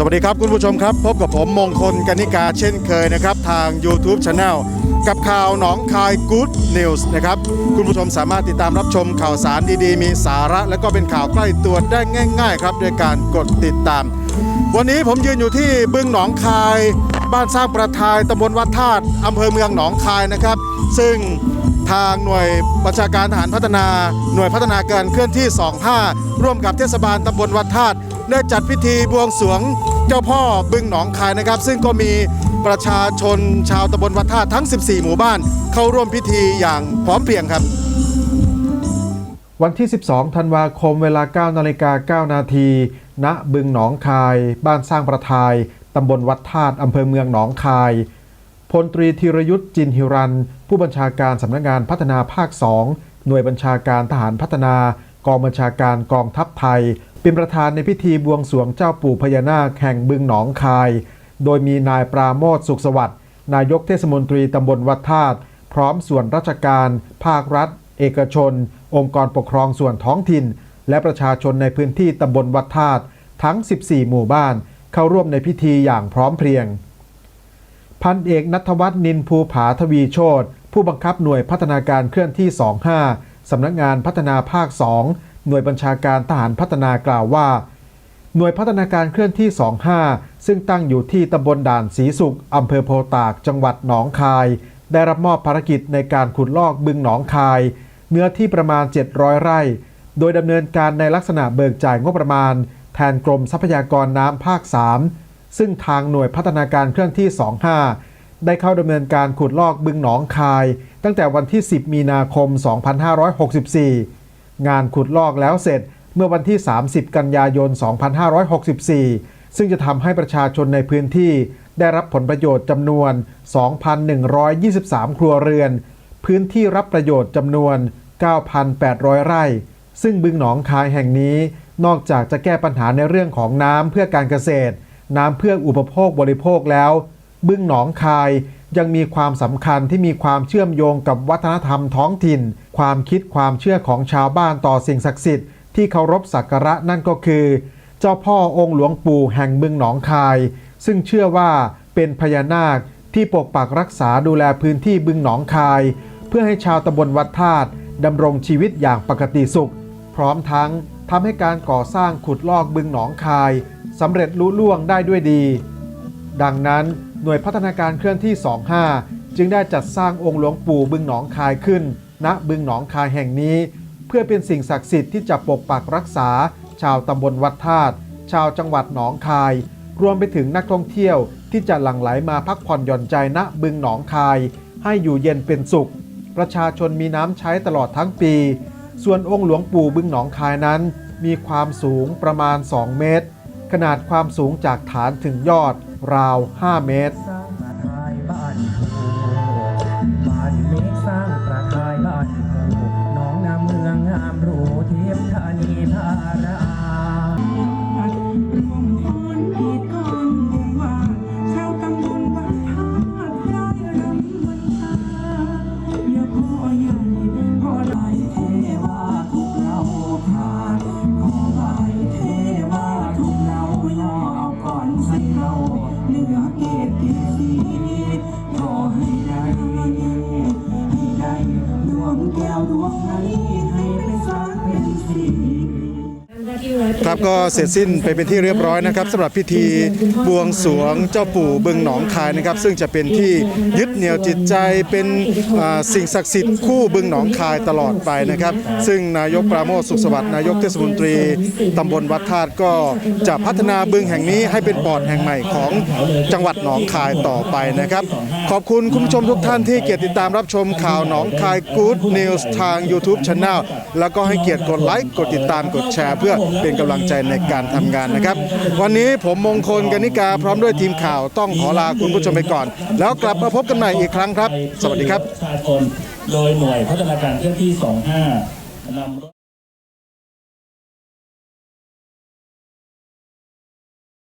สวัสดีครับคุณผู้ชมครับ พบกับผมมงคลกนิกาเช่นเคยนะครับ ทาง YouTube Channel กับข่าวหนองคาย Good News นะครับ คุณผู้ชมสามารถติดตามรับชมข่าวสารดีๆ มีสาระ และก็เป็นข่าวใกล้ตัวได้ง่าย ๆ ครับด้วยการกดติดตาม วันนี้ผมยืนอยู่ที่บึงหนองคาย บ้านสร้างประทายตำบลวัดธาตุอำเภอเมืองหนองคายนะครับ ซึ่งทางหน่วยบัญชาการทหารพัฒนา หน่วยพัฒนาการเคลื่อนที่ 25 ร่วมกับเทศบาลตำบลวัดธาตุ ได้จัดพิธีบวงสรวงเจ้าพ่อบึงหนองคายนะครับ ซึ่งก็มีประชาชนชาวตำบลวัดธาตุทั้ง 14 หมู่บ้าน เข้าร่วมพิธีอย่างพร้อมเพรียงครับ วันที่ 12 ธันวาคมเวลา 9 นาฬิกา 9 นาที ณ บึงหนองคาย บ้านสร้างประทาย ตำบลวัดธาตุอำเภอเมืองหนองคาย พลตรีธีรยุทธ์จินหิรัน ผู้บัญชาการสำนักงานพัฒนาภาค 2 หน่วยบัญชาการทหารพัฒนากองบัญชาการกองทัพไทย เป็นประธานในพิธีบวงสรวงเจ้าปู่พญานาคแห่งบึงหนองคาย โดยมีนายปราโมทสุขสวัสดิ์นายกเทศมนตรีตำบลวัดธาตุพร้อมส่วนราชการ ภาครัฐ เอกชน องค์กรปกครองส่วนท้องถิ่น และประชาชนในพื้นที่ตำบลวัดธาตุทั้ง 14 หมู่บ้าน เข้าร่วมในพิธีอย่างพร้อมเพรียง พันเอกนัทวัฒน์นินภูผาทวีโชตผู้บังคับหน่วยพัฒนาการเคลื่อนที่ 25สำนักงานพัฒนาภาค 2 หน่วยบัญชาการทหารพัฒนากล่าวว่า หน่วยพัฒนาการเคลื่อนที่ 25 ซึ่งตั้งอยู่ที่ตำบลด่านศรีสุขอำเภอโพตาก จังหวัดหนองคาย ได้รับมอบภารกิจในการขุดลอกบึงหนองคาย เนื้อที่ประมาณ 700 ไร่ โดยดำเนินการในลักษณะเบิกจ่ายงบประมาณ แทนกรมทรัพยากรน้ำภาค 3 ซึ่งทางหน่วยพัฒนาการเคลื่อนที่ 25ได้เข้าดำเนินการขุดลอกบึงหนองคาย ตั้งแต่วันที่ 10 มีนาคม 2564 งานขุดลอกแล้วเสร็จเมื่อวันที่ 30 กันยายน 2564 ซึ่งจะทำให้ประชาชนในพื้นที่ได้รับผลประโยชน์จำนวน 2,123 ครัวเรือน พื้นที่รับประโยชน์จำนวน 9,800 ไร่ ซึ่งบึงหนองคายแห่งนี้นอกจากจะแก้ปัญหาในเรื่องของน้ำเพื่อการเกษตร น้ำเพื่ออุปโภคบริโภคแล้ว บึงหนองคาย ยังมีความสำคัญที่มีความเชื่อมโยงกับวัฒนธรรมท้องถิ่น ความคิดความเชื่อของชาวบ้านต่อสิ่งศักดิ์สิทธิ์ที่เคารพสักการะนั่นก็คือ เจ้าพ่อองค์หลวงปู่แห่งบึงหนองคาย ซึ่งเชื่อว่าเป็นพญานาคที่ปกปักรักษาดูแลพื้นที่บึงหนองคาย เพื่อให้ชาวตำบลวัดธาตุดำรงชีวิตอย่างปกติสุข พร้อมทั้งทำให้การก่อสร้างขุดลอกบึงหนองคายสำเร็จลุล่วงได้ด้วยดี ดังนั้น หน่วยพัฒนาการเคลื่อนที่ 25 จึงได้จัดสร้างองค์หลวงปู่บึงหนองคายขึ้น ณบึงหนองคายแห่งนี้ เพื่อเป็นสิ่งศักดิ์สิทธิ์ที่จะปกปักรักษา ชาวตำบลวัดธาตุชาวจังหวัดหนองคาย รวมไปถึงนักท่องเที่ยวที่จะหลั่งไหลมาพักผ่อนหย่อนใจณบึงหนองคาย ให้อยู่เย็นเป็นสุข ประชาชนมีน้ำใช้ตลอดทั้งปี ส่วนองค์หลวงปู่บึงหนองคายนั้น มีความสูงประมาณ 2 เมตร ขนาดความสูงจากฐานถึงยอดราว 5 เมตร ครับก็เสร็จสิ้นไปเป็นที่เรียบร้อยนะครับสำหรับพิธีบวงสรวงเจ้าปู่บึงหนองคายนะครับ ซึ่งจะเป็นที่ยึดเหนี่ยวจิตใจเป็นสิ่งศักดิ์สิทธิ์คู่บึงหนองคายตลอดไปนะครับ ซึ่งนายกปราโมทสุขสวัสดิ์นายกเทศมนตรีตำบลวัดธาตุก็จะพัฒนาบึงแห่งนี้ให้เป็นปอดแห่งใหม่ของจังหวัดหนองคายต่อไปนะครับ ขอบคุณคุณผู้ชมทุกท่านที่เกียรติดตามรับชมข่าวหนองคาย Good News ทาง YouTube Channel แล้วก็ให้เกียรติกดไลค์กดติดตามกดแชร์เพื่อเป็นกำลังใจในการทำงานนะครับ วันนี้ผมมงคลกนิกาพร้อมด้วยทีมข่าวต้องขอลาคุณผู้ชมไปก่อน แล้วกลับมาพบกันใหม่อีกครั้งครับ สวัสดีครับ ประชาชนโดยหน่วยพัฒนาการเคลื่อนที่ 25นำ